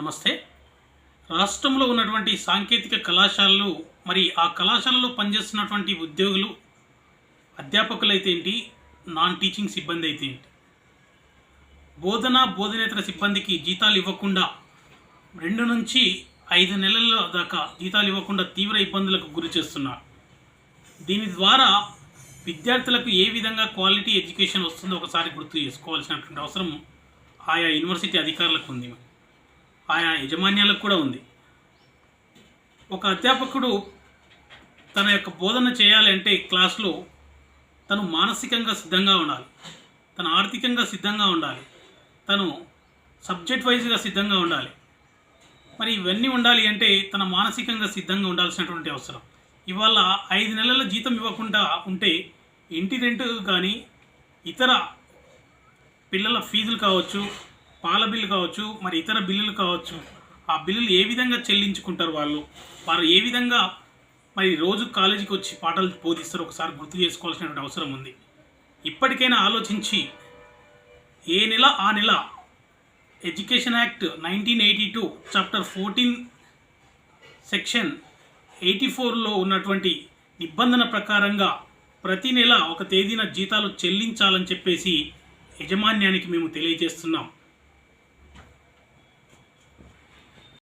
నమస్తే. రాష్ట్రంలో ఉన్నటువంటి సాంకేతిక కళాశాలలు మరి ఆ కళాశాలలో పనిచేస్తున్నటువంటి ఉద్యోగులు అధ్యాపకులు అయితే ఏంటి? నాన్ టీచింగ్ సిబ్బంది అయితే ఏంటి? బోధన బోధనేతర సిబ్బందికి జీతాలు ఇవ్వకుండా రెండు నుంచి ఐదు నెలల దాకా జీతాలు ఇవ్వకుండా తీవ్ర ఇబ్బందులకు గురి చేస్తున్నారు. దీని ద్వారా విద్యార్థులకు ఏ విధంగా క్వాలిటీ ఎడ్యుకేషన్ వస్తుందో ఒకసారి గుర్తు చేసుకోవాల్సినటువంటి అవసరం ఆయా యూనివర్సిటీ అధికారులకు ఉంది ఆయా యజమాన్యాలకు కూడా ఉంది. ఒక అధ్యాపకుడు తన యొక్క బోధన చేయాలంటే క్లాస్లో తను మానసికంగా సిద్ధంగా ఉండాలి. తను ఆర్థికంగా సిద్ధంగా ఉండాలి. తను సబ్జెక్ట్ వైజ్గా సిద్ధంగా ఉండాలి. మరి ఇవన్నీ ఉండాలి అంటే తన మానసికంగా సిద్ధంగా ఉండాల్సినటువంటి అవసరం. ఇవాళ ఐదు నెలల జీతం ఇవ్వకుండా ఉంటే ఇంటి రెంట్ కానీ ఇతర పిల్లల ఫీజులు కావచ్చు పాల బిల్లు కావచ్చు మరి ఇతర బిల్లులు కావచ్చు ఆ బిల్లులు ఏ విధంగా చెల్లించుకుంటారు వాళ్ళు? వారు ఏ విధంగా మరి రోజు కాలేజీకి వచ్చి పాఠాలు బోధిస్తారు ఒకసారి గుర్తు చేసుకోవాల్సినటువంటి అవసరం ఉంది. ఇప్పటికైనా ఆలోచించి ఏ నెల ఆ నెల education act nineteen eighty two chapter fourteen section eighty ఫోర్లో ఉన్నటువంటి నిబంధన ప్రకారంగా ప్రతి నెల ఒక తేదీన జీతాలు చెల్లించాలని చెప్పేసి యజమాన్యానికి మేము తెలియజేస్తున్నాం.